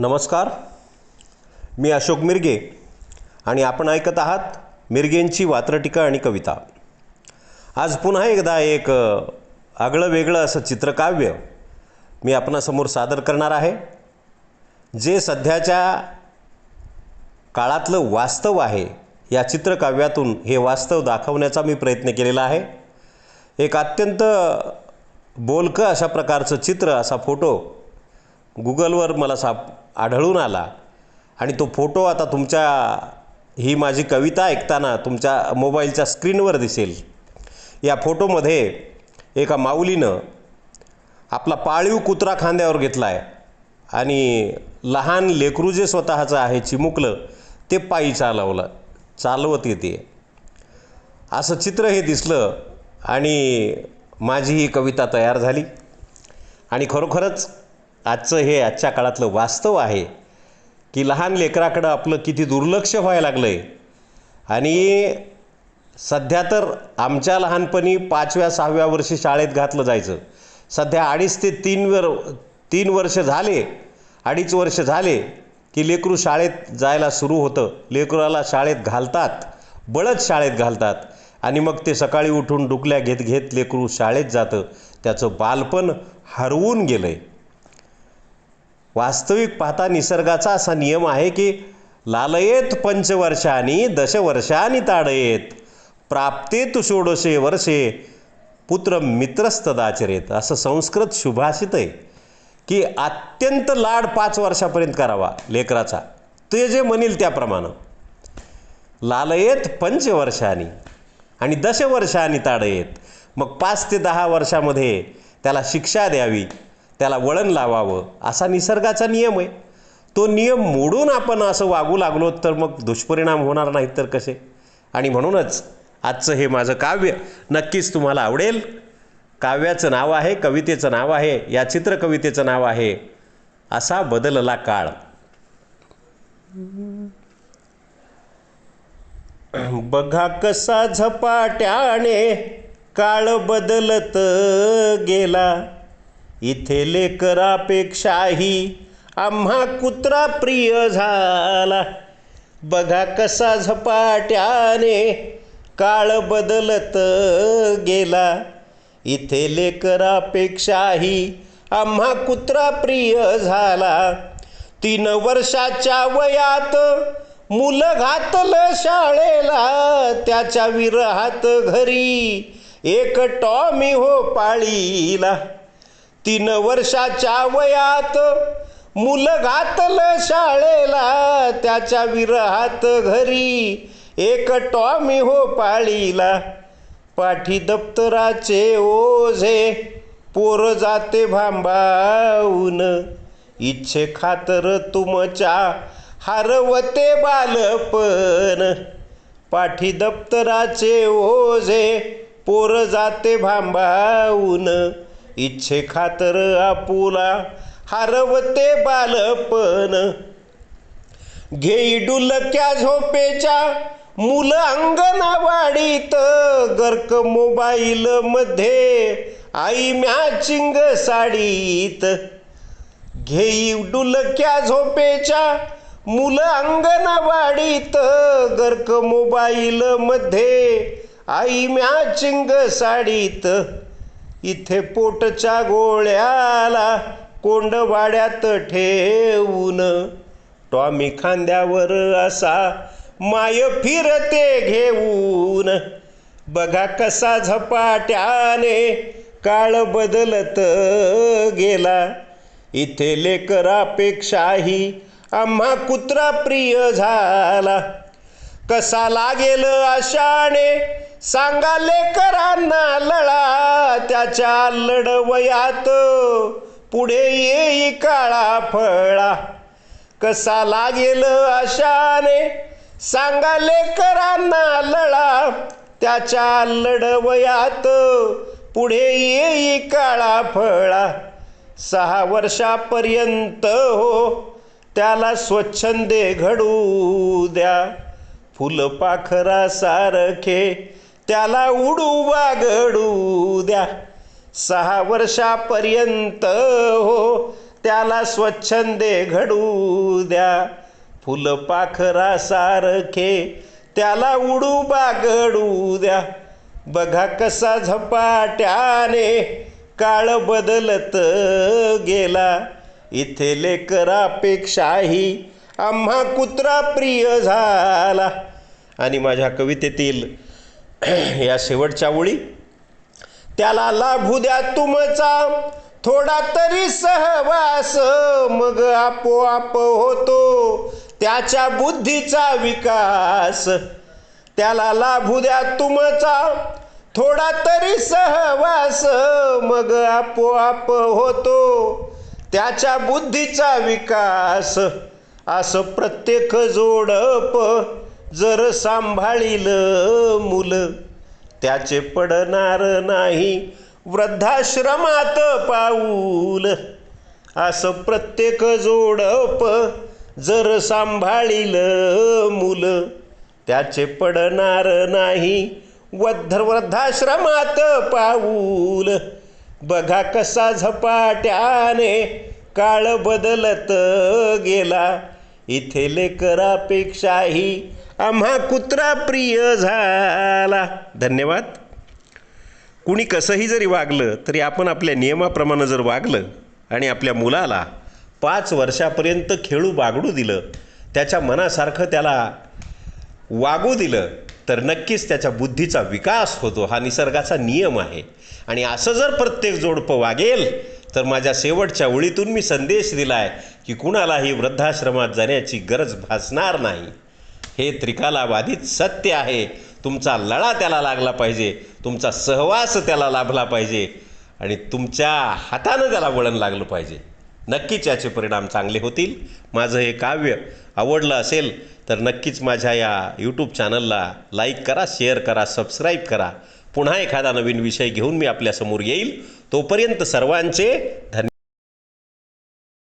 नमस्कार. मी अशोक मिरगे आणि आपण ऐकत आहात मिरगेंची वात्रटिका आणि कविता. आज पुन्हा एकदा एक आगळं वेगळं असं चित्रकाव्य मी आपणासमोर सादर करणार आहे जे सध्याच्या काळातलं वास्तव आहे या चित्रकाव्यातून हे वास्तव दाखवण्याचा मी प्रयत्न केलेला आहे. एक अत्यंत बोलकं अशा प्रकारचं चित्र असा फोटो गुगलवर मला साप आढळून आला आणि तो फोटो आता तुमच्या ही माझी कविता ऐकताना तुमच्या मोबाईलच्या स्क्रीनवर दिसेल. या फोटोमध्ये एका माऊलीनं आपला पाळीव कुत्रा खांद्यावर घेतला आहे आणि लहान लेकरू जे स्वतःचं आहे चिमुकलं ते पायी चालवलं चालवत येते. असं चित्र हे दिसलं आणि माझी ही कविता तयार झाली. आणि खरोखरच आजचं हे आजच्या काळातलं वास्तव आहे की लहान लेकराकडं आपलं किती दुर्लक्ष व्हायला लागलं आहे आणि सध्या तर आमच्या लहानपणी पाचव्या सहाव्या वर्षी शाळेत घातलं जायचं. सध्या अडीच ते तीन वर तीन वर्ष झाले अडीच वर्ष झाले की लेकरू शाळेत जायला सुरू होतं. लेकराला शाळेत घालतात बळच शाळेत घालतात. आणि मग ते सकाळी उठून डुकल्या घेत घेत लेकरू शाळेत जातं. त्याचं बालपण हरवून गेलं आहे वास्तविक पाहता निसर्गाचा असा नियम आहे की लालयेत पंचवर्षांनी दशवर्षांनी ताडयेत. प्राप्ते षोडशे वर्षे पुत्र मित्रस्तदाचरेत. असं संस्कृत शुभाषित आहे की अत्यंत लाड पाच वर्षापर्यंत करावा लेकराचा. ते जे म्हणील त्याप्रमाणे. लालयेत पंचवर्षांनी आणि दशवर्षांनी ताडयेत. मग पाच ते दहा वर्षामध्ये त्याला शिक्षा द्यावी. त्याला वळण लावावं असा निसर्गाचा नियम आहे. तो नियम मोडून आपण असं वागू लागलो तर मग दुष्परिणाम होणार नाहीत तर कसे? आणि म्हणूनच आजचं हे माझं काव्य नक्कीच तुम्हाला आवडेल. काव्याचं नाव आहे कवितेचं नाव आहे या चित्रकवितेचं नाव आहे असा बदलला काळ. बघा कसा झपाट्याने काळ बदलत गेला. इथे लेकरापेक्षाही आम्हा कुत्रा प्रिय झाला. बघा कसा झपाट्याने काळ बदलत गेला. इथे लेकरापेक्षाही आम्हा कुत्रा प्रिय झाला. तीन वर्षाच्या वयात मुलं घातलं शाळेला. त्याच्या विरहात घरी एक टॉमी हो पाळीला. तीन वर्षाच्या वयात मुलं घातलं शाळेला त्याच्या विरहात घरी एक टॉमी हो पाळीला. पाठी दप्तराचे ओझे पोर जाते भांबावून. इच्छे खातर तुमच्या हरवते बालपण. पाठी दप्तराचे ओझे पोर जाते भांबावून. इच्छे खातर आपुला हरवते बालपण. घेई डुलक्या झोपेच्या मुलं अंगणावाडीत गर्क मोबाईल मध्ये आई मॅचिंग साडीत. घेई डुलक्या झोपेच्या मुलं अंगणवाडीत गर्क मोबाईल मध्ये आई मॅचिंग साडीत. इथे पोटच्या गोळ्याला कोंडवाड्यात ठेवून. टॉमी खांद्यावर असा माय फिरते घेऊन. बघा कसा झपाट्याने काळ बदलत गेला. इथे लेकरापेक्षाही आम्हा कुत्रा प्रिय झाला. कसा लागेल आशाने सांगा लेकरांना लळा त्याच्या लढवयात. पुढे येई काळा फळा. कसा लागेल अशाने सांगा लेकरांना लळा त्याच्या लढवयात. पुढे येई काळा फळा. सहा वर्षापर्यंत हो त्याला स्वच्छंदे घडू द्या. फुलपाखरा सारखे त्याला उडू वागडू द्या. सहा वर्षापर्यंत हो त्याला स्वच्छंदे घडू द्या. फुलपाखरा सारखे त्याला उडू बागडू द्या. बघा कसा झपाट्याने काळ बदलत गेला. इथे लेकरापेक्षाही आम्हा कुत्रा प्रिय झाला. आणि माझ्या कवितेतील या शेवटच्या ओळी. त्याला लाभू द्या तुमचा. थोडा तरी सहवास मग आपोआप होतो. त्याच्या बुद्धीचा विकास. त्याला लाभू द्या तुमचा. थोडा तरी सहवास मग आपोआप होतो. त्याच्या बुद्धीचा विकास. असं प्रत्येक जोडप जर सांभाळील मुलं त्याचे पडणार नाही. वृद्धाश्रमात पाऊल. असं प्रत्येक जोडप जर सांभाळील मुलं त्याचे पडणार नाही. वृद्ध वृद्धाश्रमात पाऊल. बघा कसा झपाट्याने काळ बदलत गेला. इथे लेकरापेक्षाही आम्हा कुत्रा प्रिय झाला. धन्यवाद. कुणी कसंही जरी वागलं तरी आपण आपल्या नियमाप्रमाणे जर वागलं आणि आपल्या मुलाला पाच वर्षापर्यंत खेळू बागडू दिलं त्याच्या मनासारखं त्याला वागू दिलं तर नक्कीच त्याच्या बुद्धीचा विकास होतो. हा निसर्गाचा नियम आहे. आणि असं जर प्रत्येक जोडपं वागेल तर माझ्या शेवटच्या ओळीतून मी संदेश दिला आहे की कुणालाही वृद्धाश्रमात जाण्याची गरज भासणार नाही. हे त्रिकालाबाधित सत्य आहे. तुमचा लळा त्याला लागला पाहिजे. तुमचा सहवास त्याला लाभला पाहिजे. आणि तुमच्या हातानं त्याला वळण लागलं पाहिजे. नक्कीच याचे परिणाम चांगले होतील. माझं हे काव्य आवडलं असेल तर नक्कीच माझ्या या यूट्यूब चॅनलला लाईक करा शेअर करा सबस्क्राईब करा. पुन्हा एखादा नवीन विषय घेऊन मी आपल्यासमोर येईल. तोपर्यंत सर्वांचे धन्यवाद.